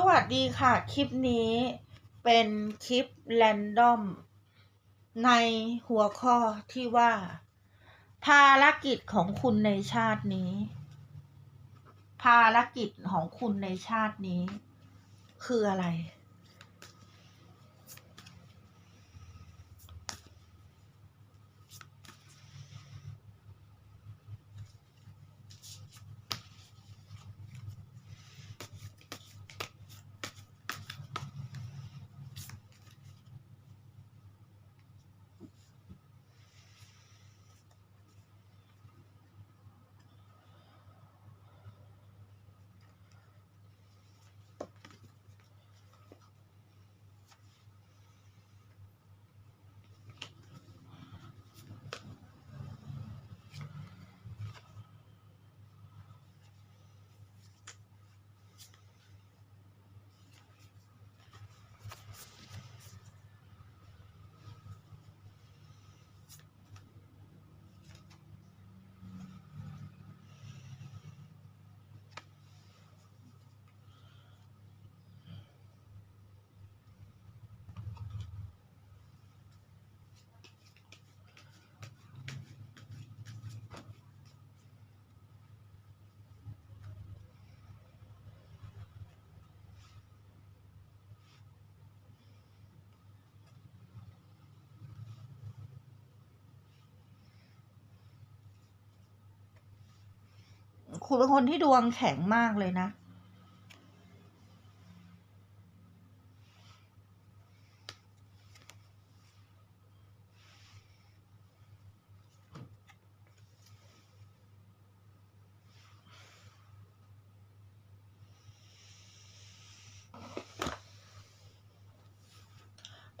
สวัสดีค่ะ คลิปนี้เป็นคลิปแรนดอม ในหัวข้อที่ว่า ภารกิจของคุณในชาตินี้ ภารกิจของคุณในชาตินี้ คืออะไร คุณเป็นคนที่ดวงแข็งมากเลยนะ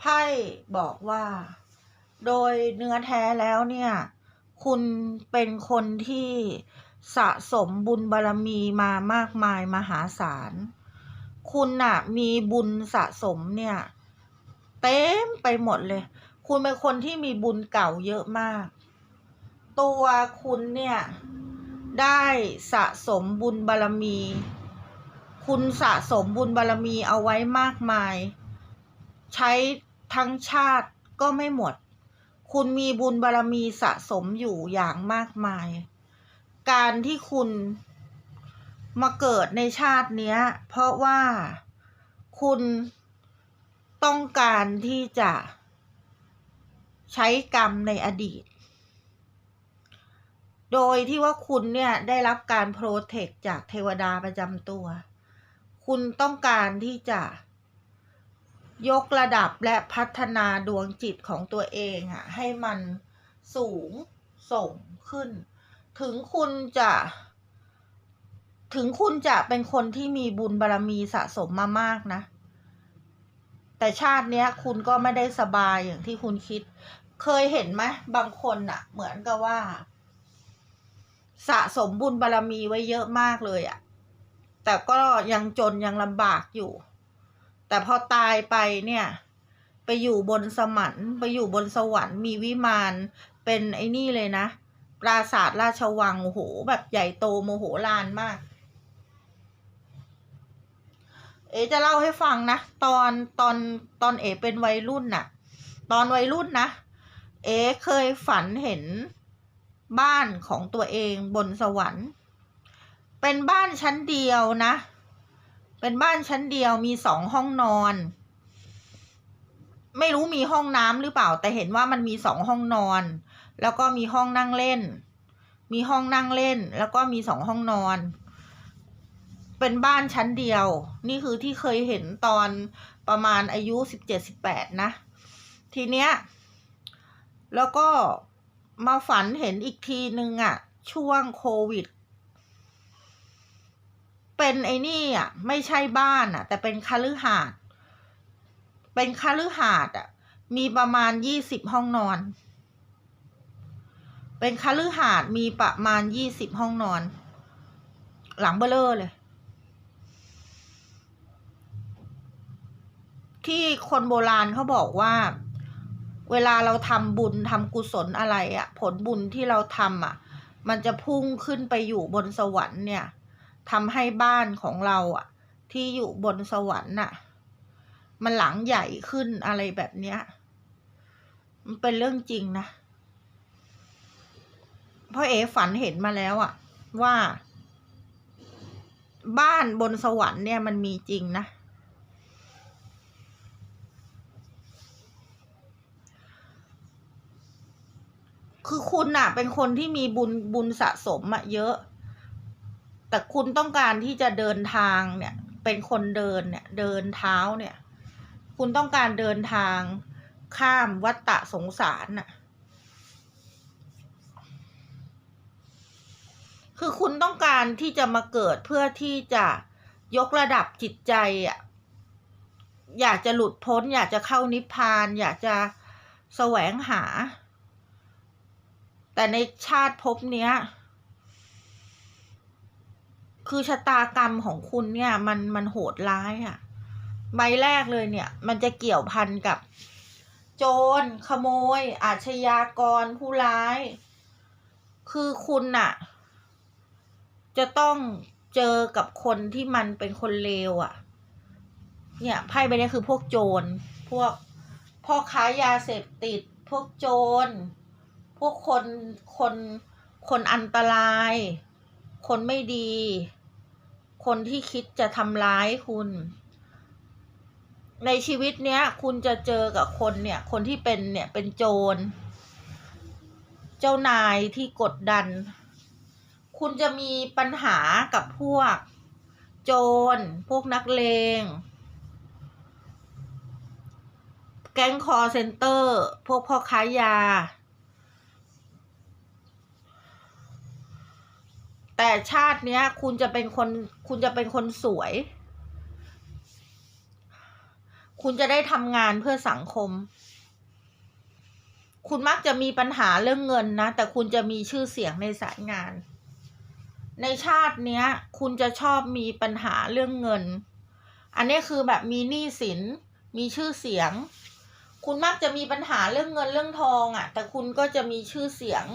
ไพ่บอกว่า โดยเนื้อแท้แล้วเนี่ย คุณเป็นคนที่ สะสมบุญบารรมีมามากมายมหาศาล คุณน่ะ มีบุญสะสมเนี่ย เต็มไปหมดเลย คุณเป็นคนที่มีบุญเก่าเยอะมาก ตัวคุณเนี่ย ได้สะสมบุญบารรมี คุณสะสมบุญบารรมีเอาไว้มากมาย ใช้ทั้งชาติก็ไม่หมด คุณมีบุญบารรมีสะสมอยู่อย่างมากมาย การที่คุณมาเกิดในชาติเนี้ย เพราะว่าคุณต้องการที่จะใช้กรรมในอดีต โดยที่ว่าคุณเนี่ยได้รับการโปรเทคจากเทวดาประจำตัว คุณต้องการที่จะยกระดับและพัฒนาดวงจิตของตัวเองอะให้มันสูงส่งขึ้น ถึงคุณจะ ถึงคุณจะเป็นคนที่มีบุญบารรมีสะสมมามากนะ แต่ชาติเนี้ย คุณก็ไม่ได้สบายอย่างที่คุณคิด เคยเห็นไหมบางคนอะเหมือนกับว่า สะสมบุญบารรมีไว้เยอะมากเลยอะแต่ก็ยังจนยังลำบากอยู่ แต่พอตายไปเนี่ย ไปอยู่บนสมันไปอยู่บนสวรรค์มีวิมานเป็นไอ้นี่เลยนะ ปราสาทราชวังโอ้โหแบบใหญ่โตโมโหลานมาก เอจะเล่าให้ฟังนะ ตอนตอนตอนเอเป็นวัยรุ่นน่ะ ตอนวัยรุ่นนะ เอเคยฝันเห็นบ้านของตัวเองบนสวรรค์ เป็นบ้านชั้นเดียวนะ เป็นบ้านชั้นเดียวมีสองห้องนอน ไม่รู้มีห้องน้ำหรือเปล่าแต่เห็นว่ามันมีสองห้องนอน แล้วก็มีห้องนั่งเล่น มีห้องนั่งเล่น แล้วก็มีสองห้องนอน เป็นบ้านชั้นเดียว นี่คือที่เคยเห็นตอนประมาณอายุสิบเจ็ดสิบแปดนะ ทีเนี้ย แล้วก็มาฝันเห็นอีกทีนึงอะช่วงโควิด เป็นไอ้นี่อะไม่ใช่บ้านอะแต่เป็นคฤหาสน์เป็นคฤหาสน์อะมีประมาณยี่สิบห้องนอน เป็นคฤหาสน์มีประมาณยี่สิบห้องนอน หลังเบลเลอร์เลย ที่คนโบราณเขาบอกว่า เวลาเราทำบุญทำกุศลอะไรอะ่ะผลบุญที่เราทำอะมันจะพุ่งขึ้นไปอยู่บนสวรรค์เนี่ยทำให้บ้านของเราอะที่อยู่บนสวรรค์น่ะ มันหลังใหญ่ขึ้นอะไรแบบเนี้ย มันเป็นเรื่องจริงนะ พราะเอ๋ฝันเห็นมาแล้วอะว่า บ้านบนสวรรค์เนี่ยมันมีจริงนะ คือคุณน่ะเป็นคนที่มีบุญบุญสะสมอะเยอะ แต่คุณต้องการที่จะเดินทางเนี่ย เป็นคนเดินเนี่ย เดินเท้าเนี่ย คุณต้องการเดินทางข้ามวัฏฏะสงสารน่ะ คือคุณต้องการที่จะมาเกิดเพื่อที่จะยกระดับจิตใจอะอยากจะหลุดพ้น อยากจะเข้านิพพาน อยากจะแสวงหา แต่ในชาติภพเนี้ย คือชะตากรรมของคุณเนี่ย มันมันโหดร้ายอะ่ะใบแรกเลยเนี่ย มันจะเกี่ยวพันกับ โจร ขโมย อาชญากรผู้ร้าย คือคุณน่ะ จะต้องเจอกับคนที่มันเป็นคนเลวอะ่ะ เนี่ยไพ่ใบนี้คือพวกโจร พวกพ่อค้ายาเสพติด พวกโจร พวกคนคนคนอันตราย คนไม่ดี คนที่คิดจะทำร้ายคุณ ในชีวิตเนี้ย คุณจะเจอกับคนเนี่ย คนที่เป็นเนี่ยเป็นโจร เจ้านายที่กดดัน คุณจะมีปัญหากับพวกโจร พวกนักเลง แก๊งคอร์เซ็นเตอร์ พวกพ่อค้ายา แต่ชาติเนี้ยคุณจะเป็นคน คุณจะเป็นคนสวย คุณจะได้ทำงานเพื่อสังคม คุณมักจะมีปัญหาเรื่องเงินนะ แต่คุณจะมีชื่อเสียงในสายงาน ในชาติเนี้ย คุณจะชอบมีปัญหาเรื่องเงิน อันนี้คือแบบมีหนี้สิน มีชื่อเสียง คุณมักจะมีปัญหาเรื่องเงินเรื่องทองอะ่ะ แต่คุณก็จะมีชื่อเสียง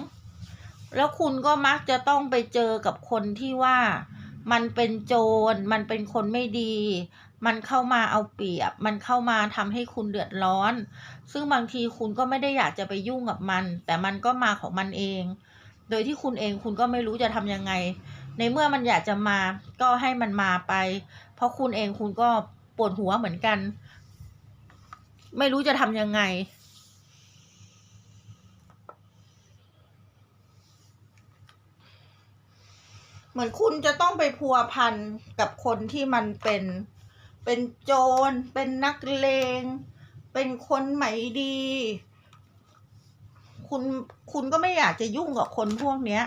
แล้วคุณก็มักจะต้องไปเจอกับคนที่ว่า มันเป็นโจร มันเป็นคนไม่ดี มันเข้ามาเอาเปรียบ มันเข้ามาทำให้คุณเดือดร้อน ซึ่งบางทีคุณก็ไม่ได้อยากจะไปยุ่งกับมัน แต่มันก็มาของมันเอง โดยที่คุณเองคุณก็ไม่รู้จะทำยังไง ในเมื่อมันอยากจะมาก็ให้มันมาไป เพราะคุณเองคุณก็ปวดหัวเหมือนกัน ไม่รู้จะทำยังไง เหมือนคุณจะต้องไปพัวพันกับคนที่มันเป็นเป็นโจร เป็นนักเลง เป็นคนไม่ดี คุณคุณก็ไม่อยากจะยุ่งกับคนพวกเนี้ย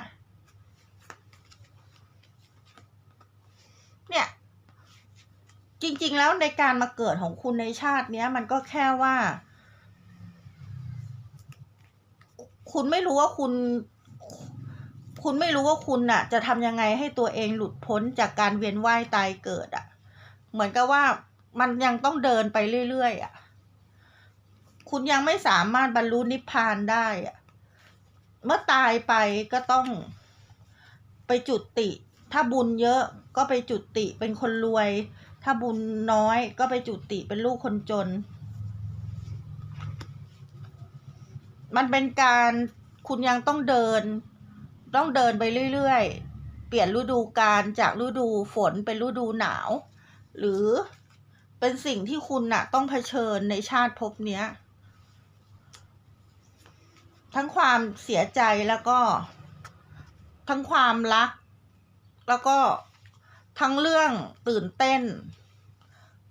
เนี่ย จริง ๆ แล้วในการมาเกิดของคุณในชาติเนี้ย มันก็แค่ว่า คุณไม่รู้ว่าคุณ คุณไม่รู้ว่าคุณน่ะ จะทำยังไงให้ตัวเองหลุดพ้นจากการเวียนว่ายตายเกิดอะ่ะ เหมือนกับว่ามันยังต้องเดินไปเรื่อยๆอะ คุณยังไม่สามารถบรรลุนิพพานได้อะเมื่อตายไปก็ต้องไปจุติ ถ้าบุญเยอะก็ไปจุติเป็นคนรวย ถ้าบุญน้อยก็ไปจุติเป็นลูกคนจน มันเป็นการคุณยังต้องเดิน ต้องเดินไปเรื่อยๆ เปลี่ยนฤดูกาลจากฤดูฝนเป็นฤดูหนาว หรือเป็นสิ่งที่คุณน่ะต้องเผชิญในชาติภพเนี้ย ทั้งความเสียใจแล้วก็ ทั้งความรัก แล้วก็ทั้งเรื่องตื่นเต้น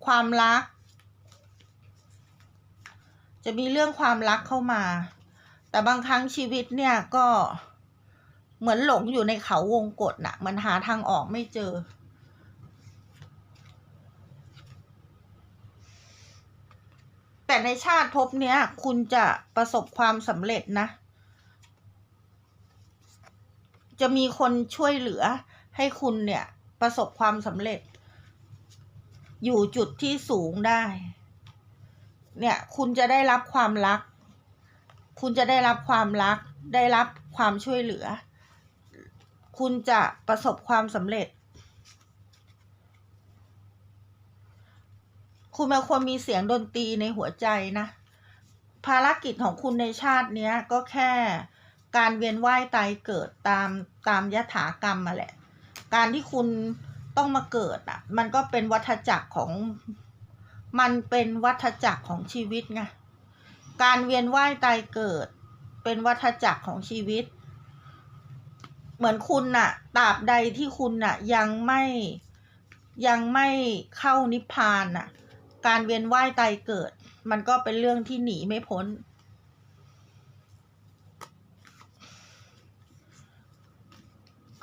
ความรัก จะมีเรื่องความรักเข้ามา แต่บางครั้งชีวิตเนี่ยก็เหมือนหลงอยู่ในเขาวงกฏน่ะมันหาทางออกไม่เจอ แต่ในชาติภพเนี้ย คุณจะประสบความสำเร็จนะ จะมีคนช่วยเหลือให้คุณเนี่ย ประสบความสำเร็จ อยู่จุดที่สูงได้ เนี่ย คุณจะได้รับความรัก คุณจะได้รับความรัก ได้รับความช่วยเหลือ คุณจะประสบความสำเร็จ คุณเป็นคนมีเสียงดนตรีในหัวใจนะ ภารกิจของคุณในชาติเนี้ยก็แค่การเวียนว่ายตายเกิดตามตามยถากรรมมาแหละ การที่คุณต้องมาเกิดอะ มันก็เป็นวัฏจักรของมันเป็นวัฏจักรของชีวิตไง การเวียนว่ายตายเกิด เป็นวัฏจักรของชีวิต เหมือนคุณน่ะตราบใดที่คุณน่ะยังไม่ยังไม่เข้านิพพานน่ะ การเวียนว่ายตายเกิด มันก็เป็นเรื่องที่หนีไม่พ้น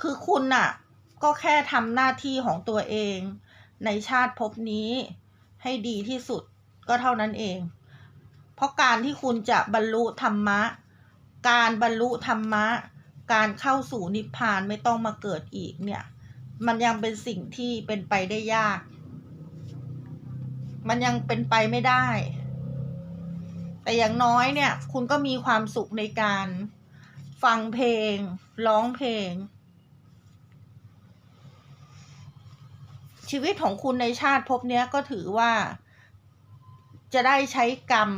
คือคุณน่ะ ก็แค่ทำหน้าที่ของตัวเอง ในชาติภพนี้ให้ดีที่สุดก็เท่านั้นเอง เพราะการที่คุณจะบรรลุธรรมะ การบรรลุธรรมะ การเข้าสู่นิพพานไม่ต้องมาเกิดอีกเนี่ย มันยังเป็นสิ่งที่เป็นไปได้ยาก มันยังเป็นไปไม่ได้ แต่อย่างน้อยเนี่ย คุณก็มีความสุขในการฟังเพลง ร้องเพลง ชีวิตของคุณในชาติภพเนี้ยก็ถือว่า จะได้ใช้กรรม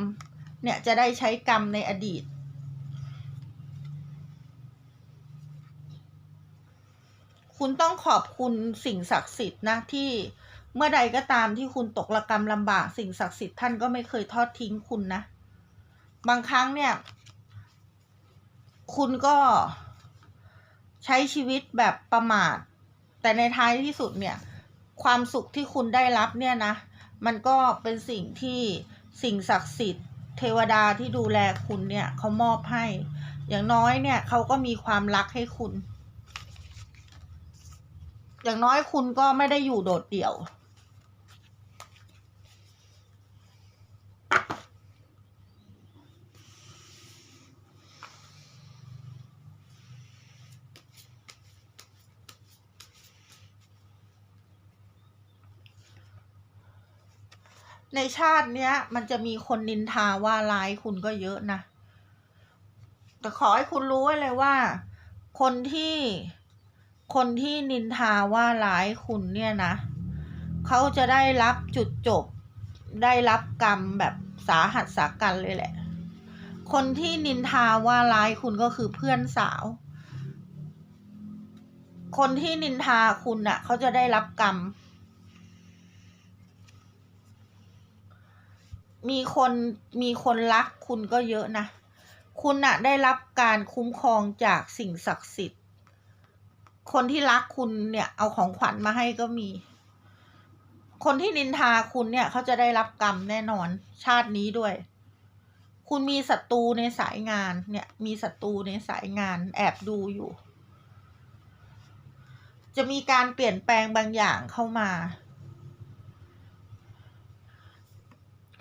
เนี่ยจะได้ใช้กรรมในอดีต คุณต้องขอบคุณสิ่งศักดิ์สิทธิ์นะที่ เมื่อใดก็ตามที่คุณตกระกรรมลำบากสิ่งศักดิ์สิทธิ์ท่านก็ไม่เคยทอดทิ้งคุณนะ บางครั้งเนี่ย คุณก็ใช้ชีวิตแบบประมาท แต่ในท้ายที่สุดเนี่ย ความสุขที่คุณได้รับเนี่ยนะ มันก็เป็นสิ่งที่สิ่งศักดิ์สิทธิ์เทวดาที่ดูแลคุณเนี่ยเขามอบให้ อย่างน้อยเนี่ยเขาก็มีความรักให้คุณ อย่างน้อยคุณก็ไม่ได้อยู่โดดเดี่ยว ในชาติเนี้ย มันจะมีคนนินทาว่าร้ายคุณก็เยอะนะ แต่ขอให้คุณรู้ไว้เลยว่า คนที่คนที่นินทาว่าร้ายคุณเนี่ยนะเขาจะได้รับจุดจบ ได้รับกรรมแบบสาหัสสากันเลยแหละ คนที่นินทาว่าร้ายคุณก็คือเพื่อนสาว คนที่นินทาคุณน่ะเขาจะได้รับกรรม มีคนมีคนรักคุณก็เยอะนะ คุณน่ะได้รับการคุ้มครองจากสิ่งศักดิ์สิทธิ์ คนที่รักคุณเนี่ยเอาของขวัญมาให้ก็มี คนที่นินทาคุณเนี่ยเขาจะได้รับกรรมแน่นอนชาตินี้ด้วย คุณมีศัตรูในสายงานเนี่ยมีศัตรูในสายงานแอบดูอยู่ จะมีการเปลี่ยนแปลงบางอย่างเข้ามา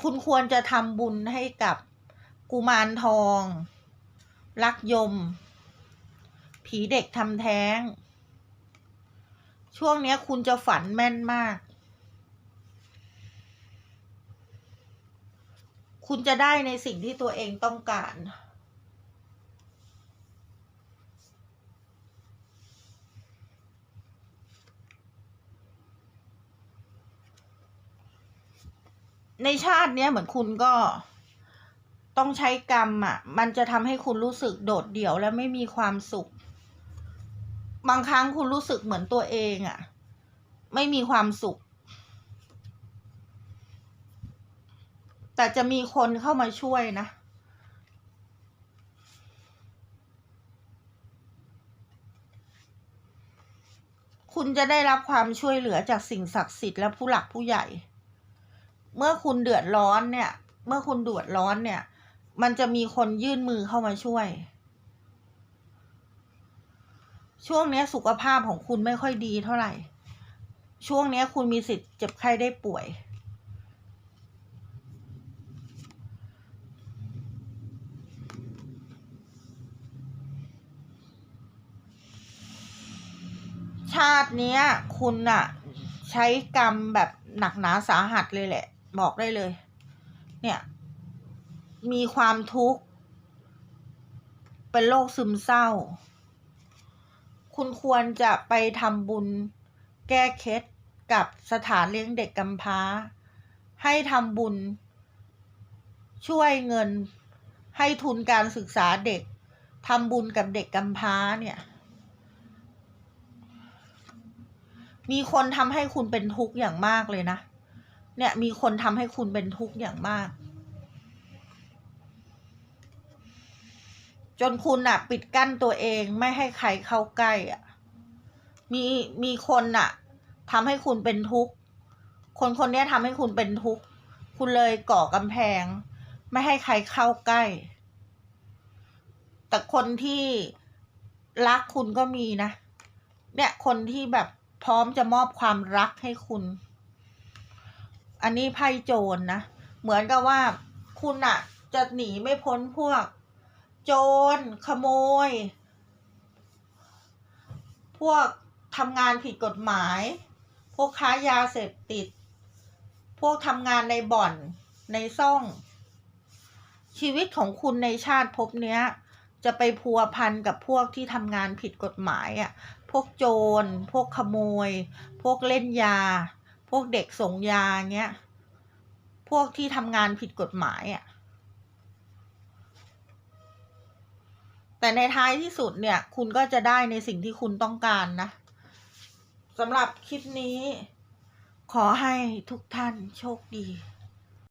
คุณควรจะทำบุญให้กับกุมารทอง ลักยม ผีเด็กทำแท้ง ช่วงนี้คุณจะฝันแม่นมาก คุณจะได้ในสิ่งที่ตัวเองต้องการ ในชาติเนี้ยเหมือนคุณก็ต้องใช้กรรมอะ มันจะทำให้คุณรู้สึกโดดเดี่ยวและไม่มีความสุข บางครั้งคุณรู้สึกเหมือนตัวเองอะ ไม่มีความสุข แต่จะมีคนเข้ามาช่วยนะคุณจะได้รับความช่วยเหลือจากสิ่งศักดิ์สิทธิ์และผู้หลักผู้ใหญ่ เมื่อคุณเดือดร้อนเนี่ย เมื่อคุณเดือดร้อนเนี่ย มันจะมีคนยื่นมือเข้ามาช่วย ช่วงนี้สุขภาพของคุณไม่ค่อยดีเท่าไหร่ ช่วงนี้คุณมีสิทธิ์เจ็บไข้ได้ป่วยชาตินี้คุณอะใช้กรรมแบบหนักหนาสาหัสเลยแหละ บอกได้เลย เนี่ย มีความทุกข์ เป็นโรคซึมเศร้า คุณควรจะไปทำบุญแก้เคล็ดกับสถานเลี้ยงเด็กกำพร้า ให้ทำบุญ ช่วยเงินให้ทุนการศึกษาเด็กทำบุญกับเด็กกำพร้าเนี่ย มีคนทำให้คุณเป็นทุกข์อย่างมากเลยนะ เนี่ยมีคนทำให้คุณเป็นทุกข์อย่างมาก จนคุณอะปิดกั้นตัวเองไม่ให้ใครเข้าใกล้อะมีมีคนอะทำให้คุณเป็นทุกข์คนคนนี้ทำให้คุณเป็นทุกข์คุณเลยก่อกำแพง ไม่ให้ใครเข้าใกล้ แต่คนที่รักคุณก็มีนะ เนี่ยคนที่แบบพร้อมจะมอบความรักให้คุณ อันนี้ไพ่โจรนะ เหมือนกับว่าคุณอะจะหนีไม่พ้นพวก โจรขโมย พวกทำงานผิดกฎหมาย พวกค้ายาเสพติด พวกทำงานในบ่อนในซ่อง ชีวิตของคุณในชาติภพเนี้ย จะไปพัวพันกับพวกที่ทำงานผิดกฎหมายอะ่ะ พวกโจร พวกขโมย พวกเล่นยา พวกเด็กส่งยาเงี้ย พวกที่ทำงานผิดกฎหมายอะ่ะ แต่ในท้ายที่สุดเนี่ย คุณก็จะได้ในสิ่งที่คุณต้องการนะสำหรับคลิปนี้ ขอให้ทุกท่านโชคดี